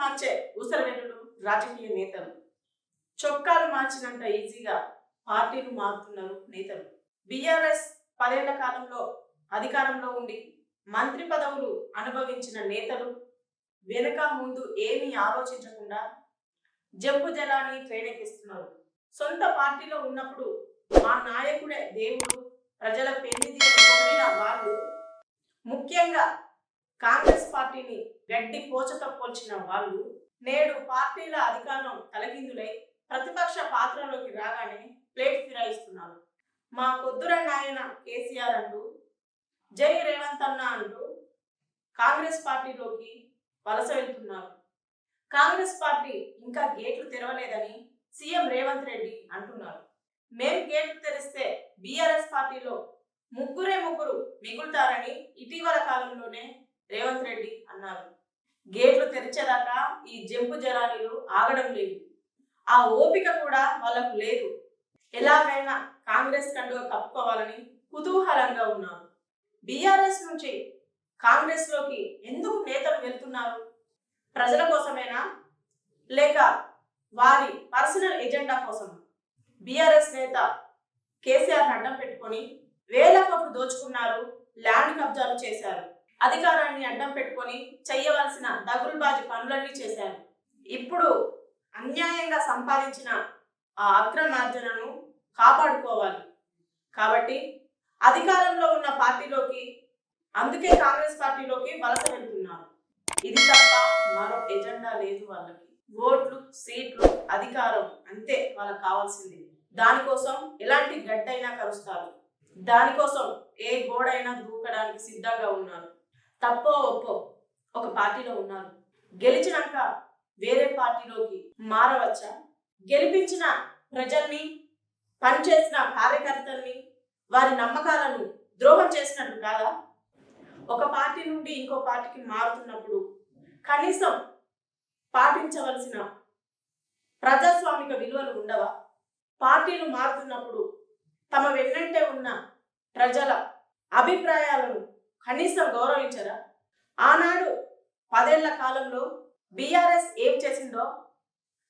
మార్చే ఊసరవెల్లులు రాజకీయ నేతలు. చొక్కాలు మార్చినంత ఈజీగా పార్టీలు మారుతున్నారు నేతలు. బీఆర్ఎస్ పదేళ్ళ కాలంలో అధికారంలో ఉండి మంత్రి పదవులు అనుభవించిన నేతలు వెనుక ముందు ఏమీ ఆలోచించకుండా జంపు జలాన్ని ట్రైనెక్కిస్తున్నారు సొంత పార్టీలో ఉన్నప్పుడు మా నాయకుడే దేవుడు ప్రజల పెళ్ళి వాళ్ళు ముఖ్యంగా కాంగ్రెస్ పార్టీని గడ్డి పోచతో పోల్చిన వాళ్ళు నేడు పార్టీల అధికారం తలకిందులై ప్రతిపక్ష పాత్రలోకి రాగానే ప్లేట్ ఫిరాయిస్తున్నారు. మా పొద్దుర నాయన కేసీఆర్ అంటూ జై రేవంత్ అన్న అంటూ కాంగ్రెస్ పార్టీలోకి వలస వెళ్తున్నారు. కాంగ్రెస్ పార్టీ ఇంకా గేట్లు తెరవలేదని సీఎం రేవంత్ రెడ్డి అంటున్నారు. మేము గేట్లు తెరిస్తే బీఆర్ఎస్ పార్టీలో ముగ్గురే ముగ్గురు మిగులుతారని ఇటీవల కాలంలోనే రేవంత్ రెడ్డి అన్నారు. గేట్లు తెరిచేదాకా ఈ జంపు జనాలు ఆగడం లేదు. ఆ ఓపిక కూడా వాళ్ళకు లేదు. ఎలాగైనా కాంగ్రెస్ కండుగ కప్పుకోవాలని కుతూహలంగా ఉన్నారు. బీఆర్ఎస్ నుంచి కాంగ్రెస్లోకి ఎందుకు నేతలు వెళ్తున్నారు? ప్రజల కోసమేనా? లేక వారి పర్సనల్ ఎజెండా కోసం? బీఆర్ఎస్ నేత కేసీఆర్ అడ్డం పెట్టుకొని వేల కోట్లు దోచుకున్నారు ల్యాండ్ కబ్జాలు చేశారు. అధికారాన్ని అడ్డం పెట్టుకొని చేయవలసిన దగులుబాజు పనులన్నీ చేశారు. ఇప్పుడు అన్యాయంగా సంపాదించిన ఆ అక్రమార్జనను కాపాడుకోవాలి. కాబట్టి అధికారంలో ఉన్న పార్టీలోకి అందుకే కాంగ్రెస్ పార్టీలోకి వలస వెళ్తున్నారు. ఇది తప్ప మరో ఎజెండా లేదు వాళ్ళకి. ఓట్లు సీట్లు అధికారం అంతే వాళ్ళకి కావాల్సింది. దానికోసం ఎలాంటి గడ్డైనా కరుస్తారు. దానికోసం ఏ గోడైనా దూకడానికి సిద్ధంగా ఉన్నారు. తప్పో ఒప్పో ఒక పార్టీలో ఉన్నారు గెలిచినాక వేరే పార్టీలోకి మారవచ్చా? గెలిపించిన ప్రజల్ని పనిచేసిన కార్యకర్తల్ని వారి నమ్మకాలను ద్రోహం చేసినట్టు కాదా? ఒక పార్టీ నుండి ఇంకో పార్టీకి మారుతున్నప్పుడు కనీసం పాటించవలసిన ప్రజాస్వామిక విలువలు ఉండవా? పార్టీలు మారుతున్నప్పుడు తమ వెన్నంటే ఉన్న ప్రజల అభిప్రాయాలను కనీసం గౌరవించరా? ఆనాడు పదేళ్ళ కాలంలో బీఆర్ఎస్ ఏం చేసిందో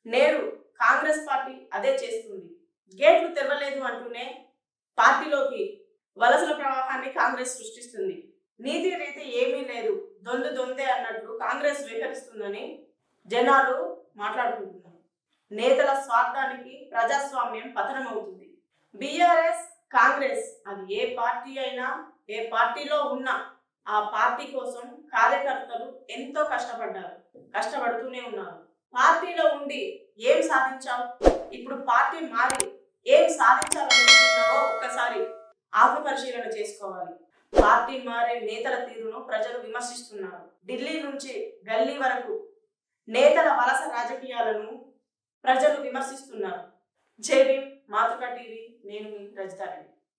నేడు కాంగ్రెస్ పార్టీ అదే చేస్తుంది. గేట్లు తెరవలేదు అంటూనే పార్టీలోకి వలసల ప్రవాహాన్ని కాంగ్రెస్ సృష్టిస్తుంది. నీతి రీతి ఏమీ లేదు. దొందు దొందే అన్నట్లు కాంగ్రెస్ స్వీకరిస్తుందని జనాలు మాట్లాడుకుంటున్నారు. నేతల స్వార్థానికి ప్రజాస్వామ్యం పతనమవుతుంది. బీఆర్ఎస్ కాంగ్రెస్ అది ఏ పార్టీ అయినా ఏ పార్టీలో ఉన్నా ఆ పార్టీ కోసం కార్యకర్తలు ఎంతో కష్టపడ్డారు కష్టపడుతూనే ఉన్నారు. పార్టీలో ఉండి ఏం సాధించావు? ఇప్పుడు పార్టీ మారి ఏం సాధించాలనుకుంటున్నావో ఒక్కసారి ఆత్మపరిశీలన చేసుకోవాలి. పార్టీ మారే నేతల తీరును ప్రజలు విమర్శిస్తున్నారు. ఢిల్లీ నుంచి గల్లీ వరకు నేతల వలస రాజకీయాలను ప్రజలు విమర్శిస్తున్నారు. జేబీ మాతృక టీవీ నేను మీ రజితారెడ్డి.